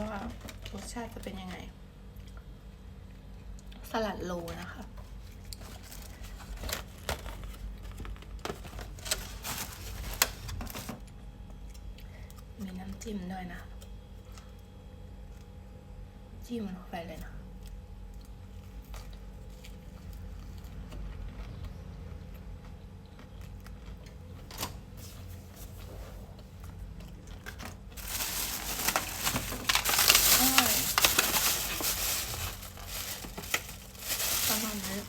ว่ารสชาติจะเป็นยังไง สลัดโลนะคะมีน้ำจิ้มด้วยนะ จิ้มลงไปเลยนะ อร่อย ประมาณนี้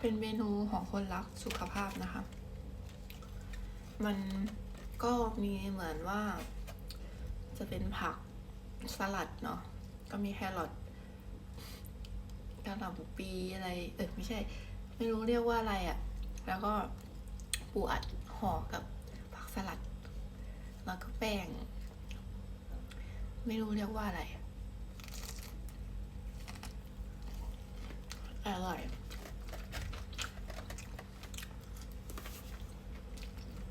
เป็นเมนูของคนรักสุขภาพนะคะ มันก็มีเหมือนว่า จะเป็นผักสลัดเนาะ ก็มีแครอทกระหล่ำปีอะไร เออไม่ใช่ ไม่รู้เรียกว่าอะไรอะ่ะ แล้วก็ปูอัด ห่อกับผักสลัด แล้วก็แป้ง ไม่รู้เรียกว่าอะไร อร่อย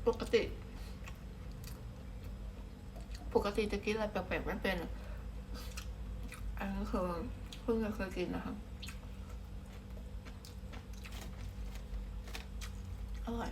ปกติ ปกติจะกินอะไรแปลกๆไม่เป็น อันนี้คือเพิ่งจะเคยกินนะคะอร่อย